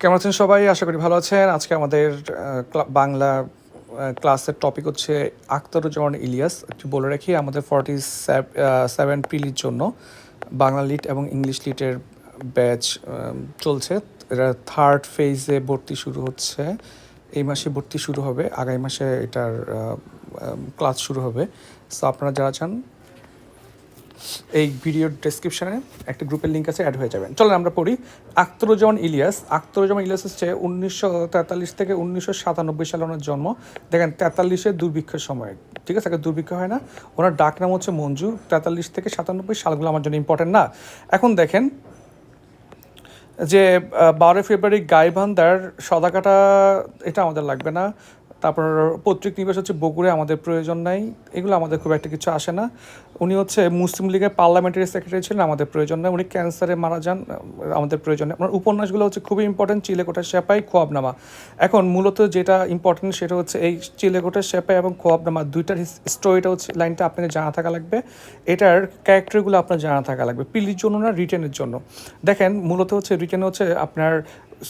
কেমন আছেন সবাই? আশা করি ভালো আছেন। আজকে আমাদের বাংলা ক্লাসের টপিক হচ্ছে আখতারুজ্জামান ইলিয়াস। একটু বলে রাখি, আমাদের ফর্টি সেভেন প্রিলির জন্য বাংলা লিট এবং ইংলিশ লিটের ব্যাচ চলছে। এটা থার্ড ফেজে ভর্তি শুরু হচ্ছে। এই মাসে ভর্তি শুরু হবে। আগামী মাসে এটার ক্লাস শুরু হবে। সো আপনারা যারা চান এই ভিডিওর ডেসক্রিপশনে একটা গ্রুপের লিঙ্ক আছে অ্যাড হয়ে যাবেন। চলেন আমরা পড়ি। আখতারুজ্জামান ইলিয়াস। আখতারুজ্জামান ইলিয়াস হচ্ছে উনিশশো তেতাল্লিশ থেকে উনিশশো সাতানব্বই সালে ওনার জন্ম। দেখেন তেতাল্লিশের দুর্ভিক্ষের সময়। ঠিক আছে? দুর্ভিক্ষ হয় না। ওনার ডাক নাম হচ্ছে মঞ্জু। তেতাল্লিশ থেকে সাতানব্বই সালগুলো আমার জন্য ইম্পর্টেন্ট না। এখন দেখেন যে বারোই ফেব্রুয়ারি গাইবান্ধার সদাকাটা, এটা আমাদের লাগবে না। তারপর পৈতৃক নিবাস হচ্ছে বগুড়ে আমাদের প্রয়োজন নাই। এগুলো আমাদের খুব একটা কিছু আসে না। উনি হচ্ছে মুসলিম লীগের পার্লামেন্টারি সেক্রেটারি ছিলেন, আমাদের প্রয়োজন নাই। উনি ক্যান্সারে মারা যান, আমাদের প্রয়োজন নেই। আপনার উপন্যাসগুলো হচ্ছে খুবই ইম্পর্টেন্ট চিলেকোটার সেপাই, খোয়াবনামা। এখন মূলত যেটা ইম্পর্টেন্ট সেটা হচ্ছে এই চিলেকোটার শ্যাপাই এবং খোয়াবনামা দুইটার স্টোরিটা হচ্ছে লাইনটা আপনাকে জানা থাকা লাগবে। এটার ক্যারেক্টারগুলো আপনার জানা থাকা লাগবে। পিলির জন্য না রিটেনের জন্য। দেখেন, মূলত হচ্ছে রিটেন হচ্ছে আপনার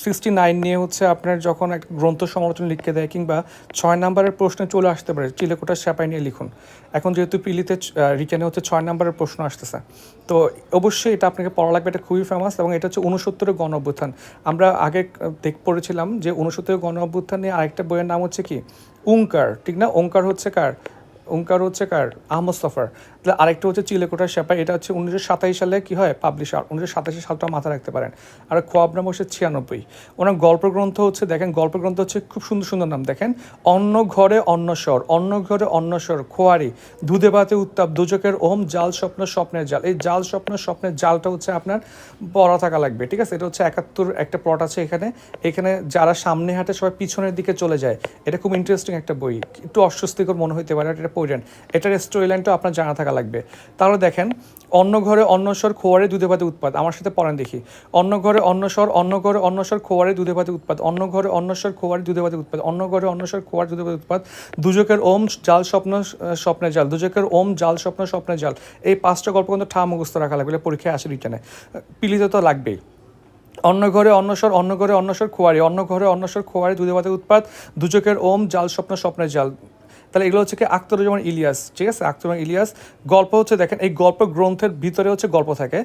সিক্সটি নাইন নিয়ে হচ্ছে আপনার যখন একটা গ্রন্থ সমালোচনা লিখতে দেয় কিংবা ছয় নম্বরের প্রশ্নে চলে আসতে পারে চিলেকোটার শ্যাপাই নিয়ে লিখুন। এখন যেহেতু পিলিতে রিটেনে হচ্ছে ছয় নম্বরের প্রশ্ন আসতেছে। তো অবশ্যই এটা আপনাকে পড়া লাগবে, এটা খুবই ফেমাস এবং এটা হচ্ছে উনসত্তরের গণ অভ্যুত্থান আমরা আগে দেখ, পড়েছিলাম যে উনসত্তরের গণ অভ্যুত্থান আরেকটা বইয়ের নাম হচ্ছে কি? ওঙ্কার ঠিক না? ওঙ্কার হচ্ছে কার? ওঙ্কার হচ্ছে কার? আহমদ সফার তাহলে আরেকটা হচ্ছে চিলেকোটার শ্যাপা এটা হচ্ছে উনিশশো সাতাশি সালে কি হয়? পাবলিশ উনিশশো সাতাশি সালটা মাথায় রাখতে পারেন। আর খোয়াব নাম হচ্ছে ছিয়ানব্বই। ওনার গল্প গ্রন্থ হচ্ছে, দেখেন গল্প গ্রন্থ হচ্ছে খুব সুন্দর সুন্দর নাম। দেখেন অন্য ঘরে অন্নস্বর অন্য ঘরে অন্নস্বর খোয়ারি দুধে ভাতে উত্তাপ, দুজকের ওম জাল স্বপ্ন, স্বপ্নের জাল। এই জাল স্বপ্ন, স্বপ্নের জালটা হচ্ছে আপনার পড়া থাকা লাগবে, ঠিক আছে? এটা হচ্ছে একাত্তর একটা প্লট আছে এখানে। এখানে যারা সামনে হাঁটে সবাই পিছনের দিকে চলে যায়। এটা খুব ইন্টারেস্টিং একটা বই। একটু অস্বস্তিকর মনে হইতে পারে, এটা পড়েন এটার স্টোরি লাইনটা আপনার জানা থাকা লাগবে। তাহলে দেখেন অন্য ঘরে অন্নস্বর খোয়ারে দুধে ভাতে উৎপাদ আমার সাথে পড়েন দেখি। অন্য ঘরে অন্নস্বর অন্য ঘরে অন্নস্বর খোয়ারে দুধে ভাতে উৎপাদ অন্য ঘরে অন্নস্বর খোয়ারে দুধে ভাতে উৎপাদ অন্য ঘরে অন্নস্বর খোয়ার দুধে ভাতে উৎপাদ দুজকের ওম জাল স্বপ্ন আহ, স্বপ্নের জাল। দুজকের ওম জাল স্বপ্ন স্বপ্নের জাল। এই পাঁচটা গল্প কিন্তু ঠা মুখস্থ রাখা লাগবে পরীক্ষায় আসে রিটার্নে পিলিতে তো লাগবেই। অন্য ঘরে অন্নস্বর অন্য ঘরে অন্নস্বর খোয়ারি। অন্য ঘরে অন্নস্বর খোয়ারি দুধে ভাতে উৎপাদ দুচকের ওম জাল স্বপ্ন স্বপ্নের জাল। তাহলে এগুলো হচ্ছে কি আখতারুজ্জামান ইলিয়াস, ঠিক আছে? আখতারুজ্জামান ইলিয়াস গল্প হচ্ছে দেখেন, এই গল্প গ্রন্থের ভিতরে হচ্ছে গল্প থাকে।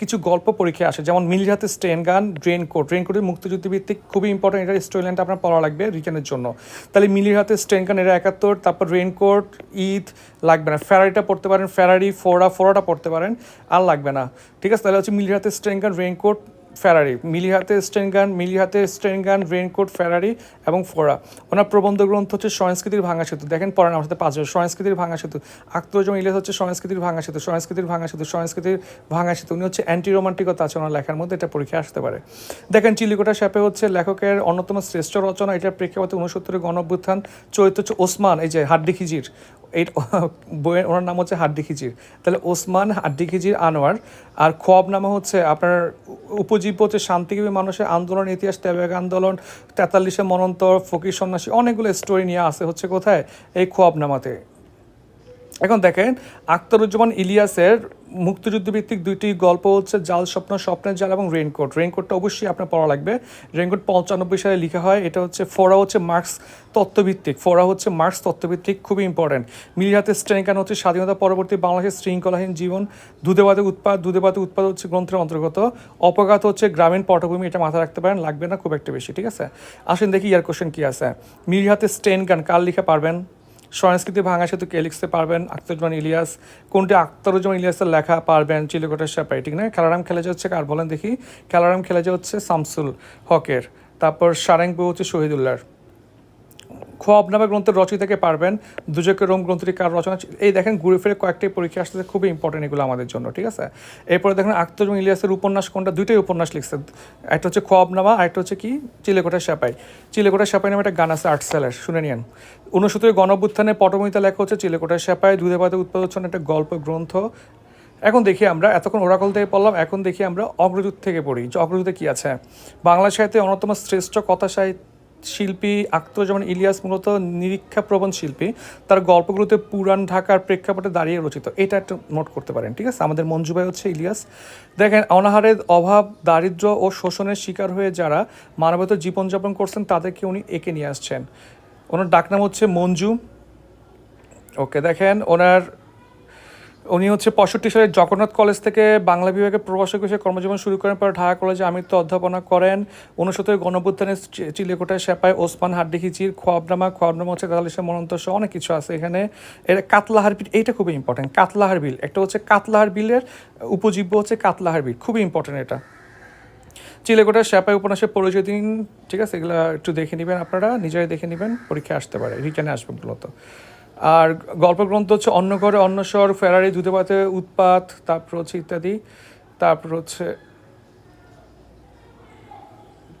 কিছু গল্প পরীক্ষায় আসে, যেমন হাতে স্টেন গান, ড্রেন কোট। ড্রেন কোটের মুক্তিযুদ্ধ ভিত্তিক খুবই ইম্পর্টেন্ট এটার স্টোরি লাইনটা আপনার পড়া লাগবে রিটার্নের জন্য। তাহলে মিলির হাতে স্টেন গান এটা একাত্তর, তারপর রেনকোট ঈদ লাগবে না। ফেরারিটা পড়তে পারেন, ফেরারি, ফোরা, ফোরাটা পড়তে পারেন, আর লাগবে না। ঠিক আছে? তাহলে হচ্ছে মিলির হাতে স্টেন গান রেনকোট ফেরারি মিলি হাতে স্টেন গান মিলি হাতে স্টেন গান রেনকোট ফেরারি এবং ফোরা। ওনার প্রবন্ধ গ্রন্থ হচ্ছে সংস্কৃতির ভাঙা সেতু। দেখেন, পড়েন আমার সাথে পাঁচজন। সংস্কৃতির ভাঙা সেতু। আক্তরজম ইলিয়াস হচ্ছে সংস্কৃতির ভাঙা সেতু, সংস্কৃতির ভাঙা সেতু, সংস্কৃতির ভাঙা সেতু। উনি হচ্ছে অ্যান্টি রোমান্টিকতা আছে ওনার লেখার মধ্যে, এটা পরীক্ষা আসতে পারে। দেখেন, চিলিকোটা শ্যাপে হচ্ছে লেখকের অন্যতম শ্রেষ্ঠ রচনা, এটার প্রেক্ষাপটে উনসত্তরের গণঅভ্যুত্থান চরিত্র হচ্ছে ওসমান, এই যে হাড্ডি খিজির। এই বইয়ের, ওনার নাম হচ্ছে হাড্ডি খিচির তাহলে ওসমান হাড্ডি খিচির আনোয়ার, আর খোয়াব নামা হচ্ছে আপনার উপজীব্য হচ্ছে শান্তিজীবী মানুষের আন্দোলন, ইতিহাস ত্যাগ আন্দোলন, তেতাল্লিশে মনন্তর, ফকির সন্ন্যাসী, অনেকগুলো স্টোরি নিয়ে আসে হচ্ছে কোথায়? এই খোয়াব নামাতে। এখন দেখেন, আখতারুজ্জামান ইলিয়াসের মুক্তিযুদ্ধভিত্তিক দুইটি গল্প হচ্ছে জাল স্বপ্ন, স্বপ্নের জাল এবং রেইনকোট। রেইনকোটটা অবশ্যই আপনার পড়া লাগবে। রেইনকোট পঞ্চানব্বই সালে লেখা হয়, এটা হচ্ছে ফোরা হচ্ছে মার্কস তত্ত্বভিত্তিক। ফোরা হচ্ছে মার্কস তত্ত্বভিত্তিক, খুবই ইম্পর্টেন্ট মিলিহাতে স্ট্রেনকান হচ্ছে স্বাধীনতা পরবর্তী বাংলাদেশের শৃঙ্খলাহীন জীবন। দুধেবাদে উৎপাদ দুধেবাদে উৎপাদ হচ্ছে গ্রন্থের অন্তর্গত। অপঘাত হচ্ছে গ্রামীণ পটভূমি, এটা মাথায় রাখতে পারেন, লাগবে না, খুব একটা বেশি, ঠিক আছে? আসেন দেখি ইয়ার কোশ্চেন কী আছে। মিলিহাতে স্টেন গান কার লিখে পারবেন? সংস্কৃতি ভাঙা সেতু কে লিখতে পারবেন আখতারুজ্জামান ইলিয়াস। কোনটি আখতারুজ্জামান ইলিয়াসের লেখা পারবেন চিলিকোটার সাপাই? ঠিক না খেলারাম খেলে হচ্ছে আর বলেন দেখি। খেলারাম খেলে হচ্ছে শামসুল হকের। তারপর সারেং বউ হচ্ছে শহীদুল্লাহর। খোয়াব নামে গ্রন্থের রচয়িতাকে পারবেন। দুজকের রোম গ্রন্থটি কার রচনা এই দেখেন, ঘুরে ফিরে কয়েকটি পরীক্ষা আসতেছে খুবই ইম্পর্টেন্ট এগুলো আমাদের জন্য, ঠিক আছে? এরপরে দেখেন আখতার এবং ইলিয়াসের উপন্যাস কোনটা? দুইটাই উপন্যাস লিখছে একটা হচ্ছে খোয়াব নামা, আর একটা হচ্ছে কি? চিলেকোটা সাপাই। চিলেকোটা সাপাই নামে একটা গান আছে, আর্ট সেলার, শুনে নিন উনসত্তর গণঅভ্যুত্থানে পটভূমিতে লেখা হচ্ছে চিলেকোটা সাপাই দুধে পাতে উৎপাদন একটা গল্প গ্রন্থ। এখন দেখি আমরা, এতক্ষণ ওরাকল থেকে পড়লাম, এখন দেখি আমরা অগ্রদূত থেকে পড়ি। যে অগ্রদূতে কি আছে? বাংলা সাহিত্যে অন্যতম শ্রেষ্ঠ কথা সাহিত্য শিল্পী আখতারুজ্জামান ইলিয়াস মূলত নিরীক্ষাপ্রবণ শিল্পী। তার গল্পগুলোতে পুরান ঢাকার প্রেক্ষাপটে দাঁড়িয়ে রচিত। এটা একটু নোট করতে পারেন, ঠিক আছে? আমাদের মঞ্জুবাই হচ্ছে ইলিয়াস। দেখেন অনাহারের অভাব, দারিদ্র্য ও শোষণের শিকার হয়ে যারা মানবত জীবনযাপন করছেন, তাদেরকে উনি এঁকে নিয়ে আসছেন। ওনার ডাকনাম হচ্ছে মঞ্জু। ওকে, দেখেন, ওনার উনি হচ্ছে পঁয়ষট্টি সালে জগন্নাথ কলেজ থেকে বাংলা বিভাগে প্রভাষক হিসেবে কর্মজীবন শুরু করেন পরে ঢাকা কলেজে আমৃত্য অধ্যাপনা করেন। উনসত্তরের চি- চিলেকোটায় সেপায় ওসমান হাড্ডিখিচির খোয়াবনামা খোয়াবনামা হচ্ছে কাতালিসা মনন্ত সহ অনেক কিছু আছে এখানে। এটা কাতলাহার বিল, এইটা খুবই ইম্পর্টেন্ট কাতলাহার বিল। একটা হচ্ছে কাতলাহার বিলের উপজীব্য হচ্ছে কাতলাহার বিল, খুবই ইম্পর্টেন্ট এটা। চিলেকোটার শ্যাপাই উপন্যাসের পরিচয় দিন, ঠিক আছে? এগুলো একটু দেখে নেবেন আপনারা, নিজেরাই দেখে নেবেন, পরীক্ষায় আসতে পারে রিটার্নে আসবেন মূলত। আর গল্পগ্রন্থ হচ্ছে অন্য ঘরে অন্যস্বর ফেরারি ধুতে দুধেপাতে উৎপাত, তারপর হচ্ছে ইত্যাদি। তারপর হচ্ছে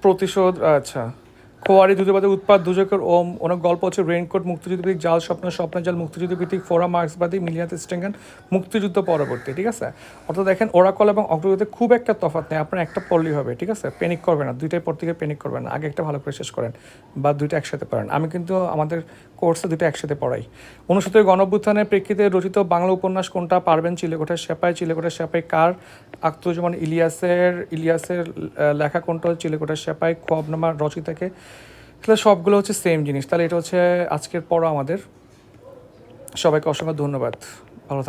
প্রতিশোধ আচ্ছা। খোয়ারি দুধেপাতে উৎপাত দুজকের ওম অনেক গল্প হচ্ছে। রেইনকোট, মুক্তিযুদ্ধ ভিত্তিক জাল, স্বপ্ন স্বপ্ন জাল, মুক্তিযুদ্ধ ভিত্তিক ফোরা মার্ক্সবাদী মিলিয়াত স্টেঙ্গান, মুক্তিযুদ্ধ পরবর্তী, ঠিক আছে? অর্থাৎ দেখেন, ওরাকল এবং অগ্রগতিতে খুব একটা তফাৎ নেই। আপনার একটা পড়লেই হবে, ঠিক আছে? প্যানিক করবেন না। দুইটাই পর থেকে প্যানিক করবেন না। আগে একটা ভালো করে শেষ করেন বা দুইটা একসাথে পড়েন। আমি কিন্তু আমাদের কোর্সে দুটো একসাথে পড়াই। উনসত্তরের গণঅভ্যুত্থানের প্রেক্ষিতে রচিত বাংলা উপন্যাস কোনটা পারবেন চিলেকোঠার সেপাই চিলেকোঠার সেপাই কার? আখতারুজ্জামান ইলিয়াসের ইলিয়াসের লেখা কোনটা চিলেকোঠার সেপাই, খোয়াবনামা, রচিতাকে তাহলে সবগুলো হচ্ছে সেম জিনিস। তাহলে এটা হচ্ছে আজকের পড়া আমাদের। সবাইকে অসংখ্য ধন্যবাদ। ভালো থাকবেন।